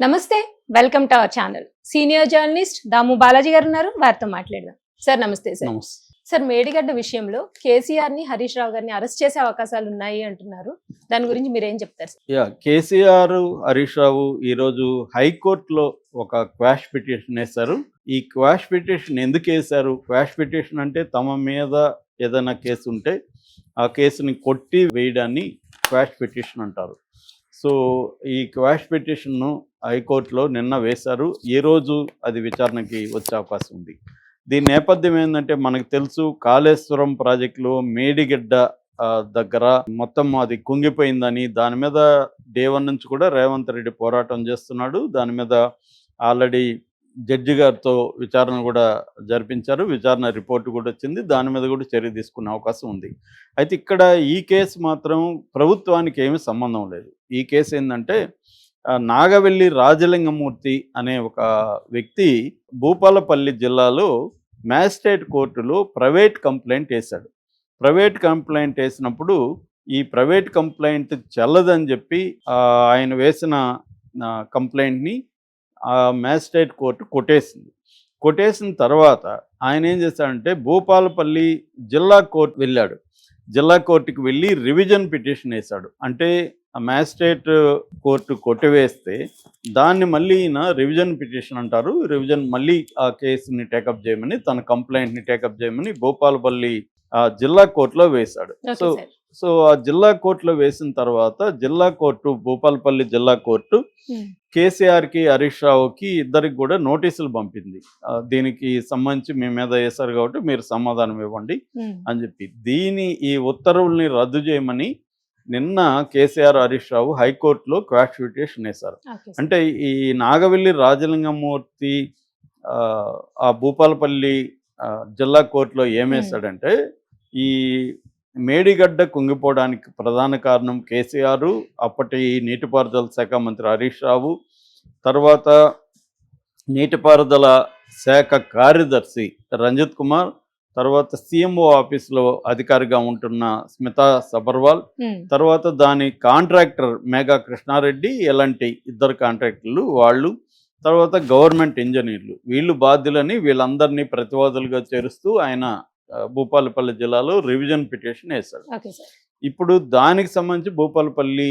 నమస్తే welcome to our channel. Senior journalist Damu Balaji garu ఉన్నారు వారితో మాట్లాడదాం. సార్ నమస్తే సార్. సార్ మేడిగడ్డ విషయంలో కేసీఆర్ని హరీష్ రావు గారిని అరెస్ట్ చేసే అవకాశాలు ఉన్నాయి అంటున్నారు. దాని గురించి మీరు ఏం చెప్తారు సార్? యా కేసీఆర్ హరీష్ రావు ఈరోజు హైకోర్టులో ఒక క్వాష్ పిటిషన్ వేశారు. ఈ క్వాష్ పిటిషన్ ఎందుకు వేశారు? క్వాష్ పిటిషన్ అంటే తమ మీద ఏదైనా కేసు ఉంటే ఆ కేసుని కొట్టి వేయడాన్ని క్వాష్ పిటిషన్ అంటారు. సో ఈ క్వాష్ పిటిషన్ను హైకోర్టులో నిన్న వేశారు. ఈ రోజు అది విచారణకి వచ్చే అవకాశం ఉంది. దీని నేపథ్యం ఏంటంటే మనకు తెలుసు కాళేశ్వరం ప్రాజెక్టులో మేడిగడ్డ దగ్గర మొత్తం అది కుంగిపోయిందని దాని మీద డే వన్ నుంచి కూడా రేవంత్ రెడ్డి పోరాటం చేస్తున్నాడు. దాని మీద ఆల్రెడీ జడ్జి గారితో విచారణ కూడా జరిపించారు. విచారణ రిపోర్ట్ కూడా వచ్చింది. దాని మీద కూడా చర్య తీసుకునే అవకాశం ఉంది. అయితే ఇక్కడ ఈ కేసు మాత్రం ప్రభుత్వానికి ఏమీ సంబంధం లేదు. ఈ కేసు ఏంటంటే నాగవెల్లి రాజలింగమూర్తి అనే ఒక వ్యక్తి భూపాలపల్లి జిల్లాలో మ్యాజిస్ట్రేట్ కోర్టులో ప్రైవేట్ కంప్లైంట్ వేశాడు. ప్రైవేట్ కంప్లైంట్ వేసినప్పుడు ఈ ప్రైవేట్ కంప్లైంట్ చెల్లదని చెప్పి ఆయన వేసిన కంప్లైంట్ని ఆ మ్యాజిస్ట్రేట్ కోర్టు కొట్టేసింది. కొట్టేసిన తర్వాత ఆయన ఏం చేశాడంటే భూపాలపల్లి జిల్లా కోర్టు వెళ్ళాడు. జిల్లా కోర్టుకి వెళ్ళి రివిజన్ పిటిషన్ వేశాడు. అంటే ఆ మ్యాజిస్ట్రేట్ కోర్టు కొట్టివేస్తే దాన్ని మళ్ళీ ఈయన రివిజన్ పిటిషన్ అంటారు. రివిజన్ మళ్ళీ ఆ కేసుని టేకప్ చేయమని తన కంప్లైంట్ని టేకప్ చేయమని భూపాలపల్లి ఆ జిల్లా కోర్టులో వేశాడు. సో సో ఆ జిల్లా కోర్టులో వేసిన తర్వాత జిల్లా కోర్టు భూపాలపల్లి జిల్లా కోర్టు. కేసీఆర్కి హరీష్ రావుకి ఇద్దరికి కూడా నోటీసులు పంపింది. దీనికి సంబంధించి మీ మీద వేశారు కాబట్టి మీరు సమాధానం ఇవ్వండి. అని చెప్పి. దీని ఈ ఉత్తర్వుల్ని రద్దు చేయమని నిన్న కేసీఆర్ హరీష్ రావు హైకోర్టులో క్వాష్ పిటిషన్ వేశారు. అంటే ఈ నాగవెల్లి రాజలింగమూర్తి ఆ, భూపాలపల్లి జిల్లా కోర్టులో ఏమేశాడంటే ఈ మేడిగడ్డ కుంగిపోవడానికి ప్రధాన కారణం కేసీఆర్ అప్పటి నీటిపారుదల శాఖ మంత్రి హరీష్ రావు తర్వాత నీటిపారుదల శాఖ కార్యదర్శి రంజిత్ కుమార్ తర్వాత సీఎంఓ ఆఫీస్లో అధికారిగా ఉంటున్న స్మితా సబర్వాల్. తర్వాత దాని కాంట్రాక్టర్ మేఘా కృష్ణారెడ్డి ఎలాంటి ఇద్దరు కాంట్రాక్టర్లు వాళ్ళు. తర్వాత గవర్నమెంట్ ఇంజనీర్లు. వీళ్ళు బాధ్యులని వీళ్ళందరినీ ప్రతివాదులుగా చేరుస్తూ ఆయన భూపాలపల్లి జిల్లాలో రివిజన్ పిటిషన్ సార్. ఇప్పుడు దానికి సంబంధించి భూపాలపల్లి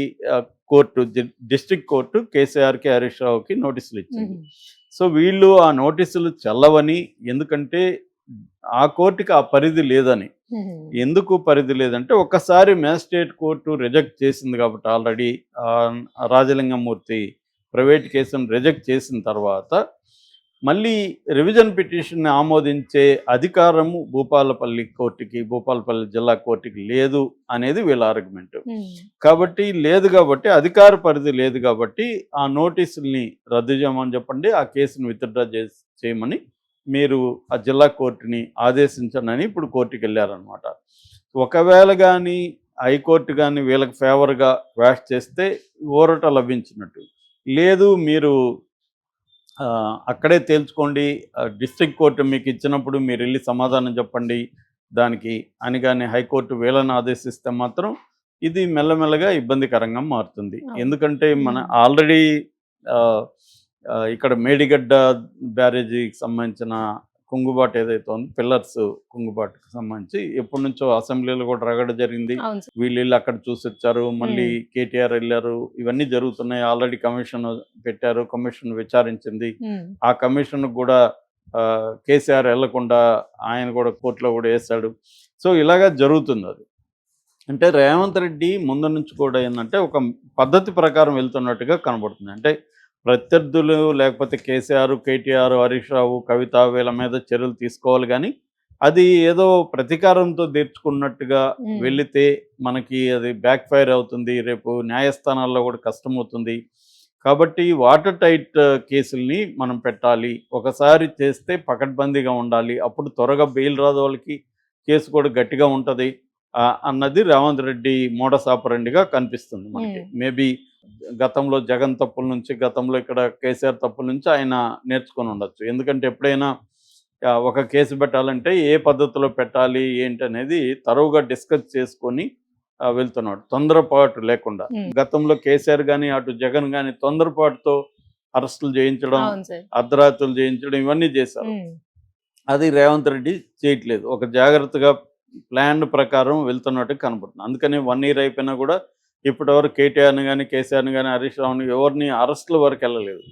కోర్టు డిస్ట్రిక్ట్ కోర్టు కేసీఆర్కి హరీష్ రావుకి నోటీసులు ఇచ్చింది. సో వీళ్ళు ఆ నోటీసులు చెల్లవని ఎందుకంటే ఆ కోర్టుకి ఆ పరిధి లేదని. ఎందుకు పరిధి లేదంటే ఒకసారి మ్యాజిస్ట్రేట్ కోర్టు రిజెక్ట్ చేసింది కాబట్టి ఆల్రెడీ రాజలింగమూర్తి ప్రైవేట్ కేసును రిజెక్ట్ చేసిన తర్వాత మళ్ళీ రివిజన్ పిటిషన్ని ఆమోదించే అధికారము భూపాలపల్లి కోర్టుకి భూపాలపల్లి జిల్లా కోర్టుకి లేదు అనేది వీళ్ళ ఆర్గ్యుమెంట్. కాబట్టి లేదు కాబట్టి అధికార పరిధి లేదు కాబట్టి ఆ నోటీసుల్ని రద్దు చేయమని చెప్పండి ఆ కేసును విత్డ్రా చేయమని మీరు ఆ జిల్లా కోర్టుని ఆదేశించండి ఇప్పుడు కోర్టుకి వెళ్ళారనమాట ఒకవేళ కానీ హైకోర్టు కానీ వీళ్ళకి ఫేవర్గా వ్యాష్ చేస్తే ఊరట లభించినట్టు లేదు మీరు అక్కడే తేల్చుకోండి డిస్ట్రిక్ట్ కోర్టు మీకు ఇచ్చినప్పుడు మీరు వెళ్ళి సమాధానం చెప్పండి దానికి అని కానీ హైకోర్టు వీళ్ళని ఆదేశిస్తే మాత్రం ఇది మెల్లమెల్లగా ఇబ్బందికరంగా మారుతుంది. ఎందుకంటే మన. ఆల్రెడీ ఇక్కడ మేడిగడ్డ బ్యారేజీకి సంబంధించిన కుంగుబాటు ఏదైతే ఉందో పిల్లర్స్ కుంగుబాటుకి సంబంధించి ఎప్పటి నుంచో అసెంబ్లీలో కూడా రగడ జరిగింది. వీళ్ళు అక్కడ చూసి వచ్చారు మళ్ళీ. కేటీఆర్ వెళ్ళారు. ఇవన్నీ జరుగుతున్నాయి. ఆల్రెడీ కమిషన్ పెట్టారు. కమిషన్ విచారించింది. ఆ కమిషన్ కూడా కేసీఆర్ వెళ్ళకుండా ఆయన కూడా కోర్టులో కూడా వేశాడు. సో ఇలాగా జరుగుతుంది అది. అంటే రేవంత్ రెడ్డి ముందు నుంచి కూడా ఏంటంటే ఒక పద్ధతి ప్రకారం వెళ్తున్నట్టుగా కనబడుతుంది. అంటే ప్రత్యర్థులు లేకపోతే కేసీఆర్ కేటీఆర్ హరీష్ రావు కవిత వీళ్ళ మీద చర్యలు తీసుకోవాలి కానీ అది ఏదో ప్రతీకారంతో తీర్చుకున్నట్టుగా. వెళితే మనకి అది బ్యాక్ ఫైర్ అవుతుంది రేపు న్యాయస్థానాల్లో కూడా కష్టమవుతుంది కాబట్టి వాటర్ టైట్ కేసుల్ని మనం పెట్టాలి. ఒకసారి చేస్తే పకడ్బందీగా ఉండాలి. అప్పుడు త్వరగా బెయిల్ రాదు వాళ్ళకి కేసు కూడా గట్టిగా ఉంటుంది. అన్నది రేవంత్ రెడ్డి మోడసాపరండిగా కనిపిస్తుంది మనకి. మేబీ గతంలో జగన్ తప్పుల నుంచి గతంలో ఇక్కడ కేసీఆర్ తప్పుల నుంచి ఆయన నేర్చుకొని ఉండొచ్చు. ఎందుకంటే ఎప్పుడైనా ఒక కేసు పెట్టాలంటే ఏ పద్ధతిలో పెట్టాలి ఏంటి అనేది తరువుగా డిస్కస్ చేసుకొని వెళ్తున్నాడు. తొందరపాటు లేకుండా. గతంలో కేసీఆర్ కానీ అటు జగన్ కానీ తొందరపాటుతో అరెస్టులు చేయించడం అర్ధరాత్రులు చేయించడం ఇవన్నీ చేశారు. అది రేవంత్ రెడ్డి చేయట్లేదు. ఒక జాగ్రత్తగా ప్లాన్ ప్రకారం వెళ్తున్నట్టు కనపడుతుంది. అందుకని వన్ ఇయర్ అయిపోయినా కూడా ఇప్పటివరకు కేటీఆర్ని కానీ కేసీఆర్ని కానీ హరీష్ రావుని ఎవరిని అరెస్టుల వరకు వెళ్ళలేదు.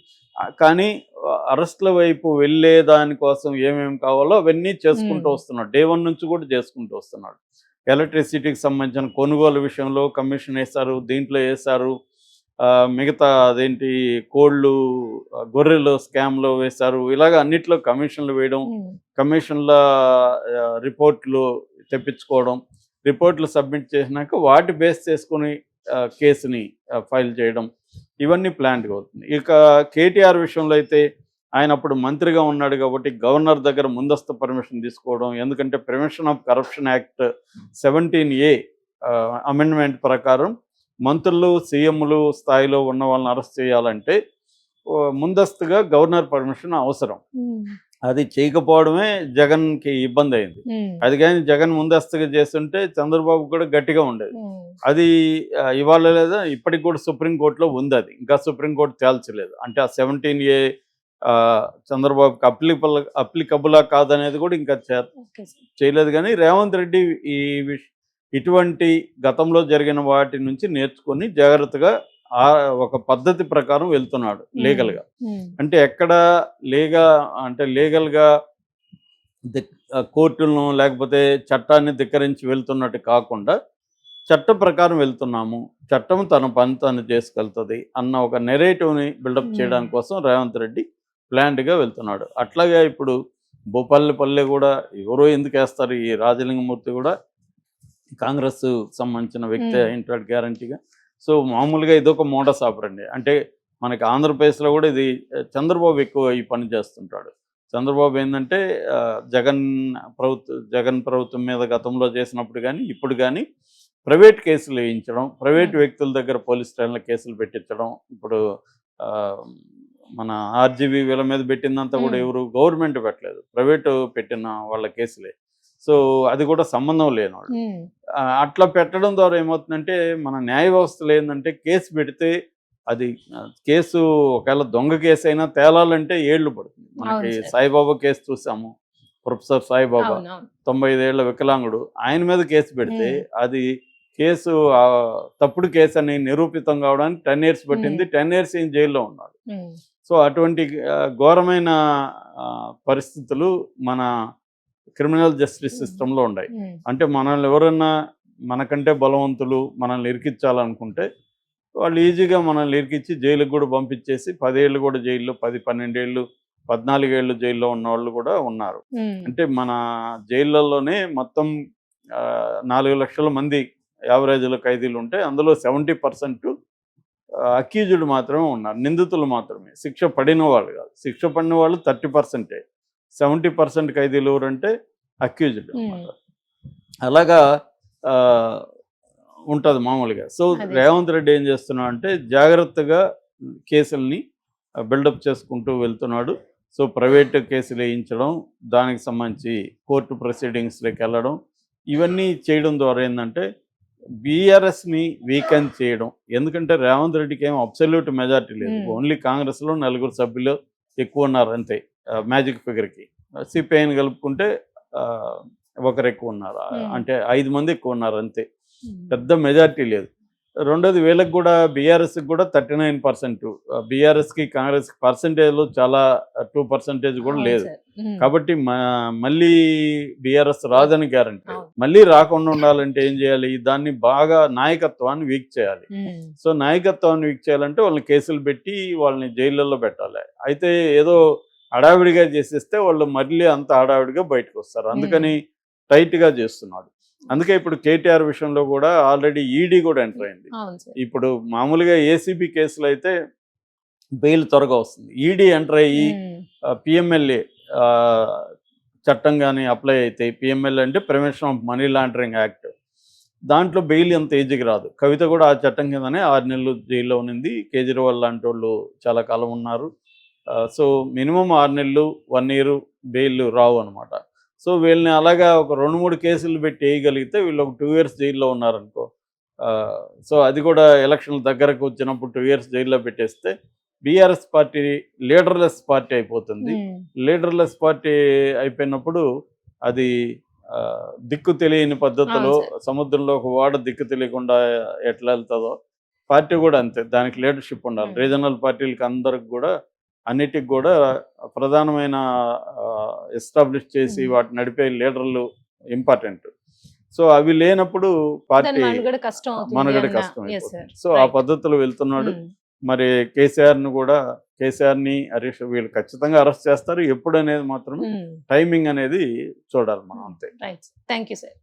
కానీ అరెస్టుల వైపు వెళ్ళే దానికోసం ఏమేమి కావాలో అవన్నీ చేసుకుంటూ. వస్తున్నాడు. డే వన్ నుంచి కూడా చేసుకుంటూ వస్తున్నాడు. ఎలక్ట్రిసిటీకి సంబంధించిన కొనుగోలు విషయంలో కమిషన్ వేశారు దీంట్లో ఆ, మిగతా అదేంటి కోళ్ళు గొర్రెలు స్కామ్లో వేశారు. ఇలాగ అన్నిట్లో కమిషన్లు వేయడం కమిషన్ల రిపోర్ట్లు తెప్పించుకోవడం రిపోర్ట్లు సబ్మిట్ చేసినాక వాటి బేస్ చేసుకుని కేసుని ఫైల్ చేయడం ఇవన్నీ ప్లాన్గా అవుతుంది. ఇక కేటీఆర్ విషయంలో అయితే ఆయన అప్పుడు మంత్రిగా ఉన్నాడు కాబట్టి గవర్నర్ దగ్గర ముందస్తు పర్మిషన్ తీసుకోవడం ఎందుకంటే prevention of corruption act seventeen A amendment ప్రకారం మంత్రులు సీఎంలు స్థాయిలో ఉన్న వాళ్ళని అరెస్ట్ చేయాలంటే ముందస్తుగా గవర్నర్ పర్మిషన్ అవసరం. అది చేయకపోవడమే జగన్కి ఇబ్బంది అయింది అది కానీ జగన్ ముందస్తుగా చేస్తుంటే చంద్రబాబు కూడా గట్టిగా ఉండేది. అది ఇవాళ లేదా ఇప్పటికి కూడా సుప్రీంకోర్టులో ఉంది అది. ఇంకా సుప్రీంకోర్టు తేల్చలేదు. అంటే ఆ సెవెంటీన్ ఏ చంద్రబాబుకి అప్లికబుల్ అప్లికబులా కాదనేది కూడా ఇంకా చేయలేదు కానీ రేవంత్ రెడ్డి ఈ ఇటువంటి గతంలో జరిగిన వాటి నుంచి నేర్చుకొని జాగ్రత్తగా ఒక పద్ధతి ప్రకారం వెళ్తున్నాడు లీగల్గా అంటే ఎక్కడ లీగా అంటే లీగల్గా కోర్టులను లేకపోతే చట్టాన్ని ధిక్కరించి వెళ్తున్నట్టు కాకుండా చట్ట ప్రకారం వెళ్తున్నాము చట్టం తన పని తను చేసుకెళ్తుంది అన్న ఒక నెరేటివ్ని బిల్డప్. చేయడానికి కోసం రేవంత్ రెడ్డి ప్లాంట్గా వెళ్తున్నాడు అట్లాగే ఇప్పుడు భూపల్లి పల్లె కూడా ఎవరో ఎందుకు వేస్తారు ఈ రాజలింగమూర్తి కూడా కాంగ్రెస్ సంబంధించిన వ్యక్తి. అయింటాడు గ్యారంటీగా సో మామూలుగా ఇదొక మోడస్ ఆపరండి అంటే మనకి ఆంధ్రప్రదేశ్లో కూడా ఇది చంద్రబాబు ఎక్కువ ఈ పని చేస్తుంటాడు. చంద్రబాబు ఏంటంటే జగన్ ప్రభుత్వ జగన్ ప్రభుత్వం మీద గతంలో చేసినప్పుడు కానీ ఇప్పుడు కానీ ప్రైవేట్ కేసులు వేయించడం ప్రైవేట్ వ్యక్తుల దగ్గర పోలీస్ స్టేషన్లో కేసులు పెట్టించడం ఇప్పుడు మన ఆర్జీబీ వీళ్ళ మీద పెట్టిందంతా కూడా. ఎవరు గవర్నమెంట్ పెట్టలేదు. ప్రైవేటు పెట్టిన వాళ్ళ కేసులే. సో అది కూడా సంబంధం లేని వాళ్ళు ఉమ్, ఆ, అట్లా పెట్టడం ద్వారా ఏమవుతుందంటే మన న్యాయ వ్యవస్థలో ఏంటంటే కేసు పెడితే అది కేసు ఒకవేళ దొంగ కేసు అయినా తేలాలంటే ఏళ్ళు పడుతుంది. మనకి. సాయిబాబా కేసు చూసాము ప్రొఫెసర్ సాయిబాబా. తొంభై ఐదేళ్ళ వికలాంగుడు ఆయన మీద కేసు పెడితే. అది కేసు తప్పుడు కేసు అని నిరూపితం కావడానికి టెన్ ఇయర్స్ పట్టింది. టెన్ ఇయర్స్ ఈయన జైల్లో ఉన్నాడు. సో అటువంటి ఘోరమైన పరిస్థితులు మన క్రిమినల్ జస్టిస్ సిస్టంలో ఉన్నాయి ఉమ్, అంటే మనల్ని ఎవరన్నా మనకంటే బలవంతులు మనల్ని ఇరికించాలనుకుంటే వాళ్ళు ఈజీగా మనల్ని ఇరికించి జైలుకి కూడా పంపించేసి పదేళ్ళు కూడా జైల్లో పది పన్నెండేళ్ళు పద్నాలుగేళ్ళు జైల్లో ఉన్న వాళ్ళు కూడా ఉన్నారు. ఉమ్, అంటే మన జైళ్ళలోనే మొత్తం నాలుగు లక్షల మంది యావరేజ్లో ఖైదీలు ఉంటే అందులో సెవెంటీ పర్సెంట్ అక్యూజ్డ్ మాత్రమే ఉన్నారు. నిందితులు మాత్రమే. శిక్ష పడిన వాళ్ళు కాదు. శిక్ష పడిన వాళ్ళు థర్టీ పర్సెంటే. సెవెంటీ పర్సెంట్ ఖైదీలు ఎవరంటే అక్యూజ్డ్ అనమాట అలాగా ఉంటుంది మామూలుగా. సో. రేవంత్ రెడ్డి ఏం చేస్తున్నాడు అంటే జాగ్రత్తగా కేసుల్ని బిల్డప్ చేసుకుంటూ వెళ్తున్నాడు. సో ప్రైవేట్ కేసులు వేయించడం దానికి సంబంధించి కోర్టు ప్రొసీడింగ్స్లోకి వెళ్ళడం ఇవన్నీ చేయడం ద్వారా ఏంటంటే బీఆర్ఎస్ని వీకెన్ చేయడం. ఎందుకంటే రేవంత్ రెడ్డికి ఏం అబ్సల్యూట్ మెజార్టీ లేదు. Hmm. ఓన్లీ కాంగ్రెస్లో నలుగురు సభ్యులు ఎక్కువ ఉన్నారు అంతే. మ్యాజిక్ ఫిగర్కి. సిపిఐని కలుపుకుంటే ఒకరు ఎక్కువ ఉన్నారు. అంటే ఐదు మంది ఎక్కువ ఉన్నారు అంతే పెద్ద మెజార్టీ లేదు. రెండోది వీళ్ళకి కూడా బీఆర్ఎస్కి కూడా థర్టీ నైన్ పర్సెంట్. బీఆర్ఎస్కి కాంగ్రెస్కి పర్సంటేజ్లో చాలా టూ పర్సెంటేజ్ కూడా లేదు. కాబట్టి మళ్ళీ బీఆర్ఎస్ రాదని గ్యారంటీ. మళ్ళీ రాకుండా ఉండాలంటే ఏం చేయాలి? దాన్ని బాగా నాయకత్వాన్ని వీక్ చేయాలి. సో నాయకత్వాన్ని వీక్ చేయాలంటే వాళ్ళని కేసులు పెట్టి వాళ్ళని జైళ్ళల్లో పెట్టాలి. అయితే ఏదో హడావిడిగా చేసేస్తే వాళ్ళు మళ్ళీ అంత హడావిడిగా బయటకు వస్తారు. అందుకని టైట్గా చేస్తున్నాడు. అందుకే ఇప్పుడు కేటీఆర్ విషయంలో కూడా ఆల్రెడీ ఈడీ కూడా ఎంటర్ అయింది. ఇప్పుడు మామూలుగా ఏసీబీ కేసులు అయితే బెయిల్ త్వరగా వస్తుంది. ఈడీ ఎంటర్ అయ్యి పిఎంఎల్ఏ చట్టం కానీ అప్లై అయితే పిఎంఎల్ఏ అంటే prevention of money laundering act. దాంట్లో బెయిల్ అంత ఈజీకి రాదు. కవిత కూడా ఆ చట్టం కిందనే ఆరు నెలలు జైల్లో ఉన్నింది. కేజ్రీవాల్ లాంటి వాళ్ళు చాలా కాలం ఉన్నారు. సో మినిమం ఆరు నెలలు వన్ ఇయర్ బెయిల్ రావు అనమాట సో వీళ్ళని అలాగా ఒక రెండు మూడు కేసులు పెట్టి వేయగలిగితే వీళ్ళు ఒక టూ ఇయర్స్ జైల్లో ఉన్నారనుకో సో అది కూడా ఎలక్షన్ల దగ్గరకు వచ్చినప్పుడు టూ ఇయర్స్ జైల్లో పెట్టేస్తే బీఆర్ఎస్ పార్టీ లీడర్లెస్ పార్టీ అయిపోతుంది. ఉమ్, లీడర్లెస్ పార్టీ అయిపోయినప్పుడు అది దిక్కు తెలియని పద్ధతిలో సముద్రంలో ఒక ఓడ దిక్కు తెలియకుండా ఎట్లా వెళ్తుందో పార్టీ కూడా అంతే దానికి లీడర్షిప్ ఉండాలి. Hmm. రీజనల్ పార్టీలకి అందరికి కూడా అన్నిటికి కూడా ప్రధానమైన ఎస్టాబ్లిష్ చేసి. వాటిని నడిపే లీడర్లు ఇంపార్టెంట్. సో అవి లేనప్పుడు పార్టీ మనుగడ కష్టం. సో ఆ. పద్ధతిలో వెళ్తున్నాడు. మరి కేసీఆర్ని కూడా కేసీఆర్ని హరీష్ వీళ్ళు ఖచ్చితంగా అరెస్ట్ చేస్తారు. ఎప్పుడు అనేది మాత్రం టైమింగ్ అనేది చూడాలి మనం అంతే. Thank you sir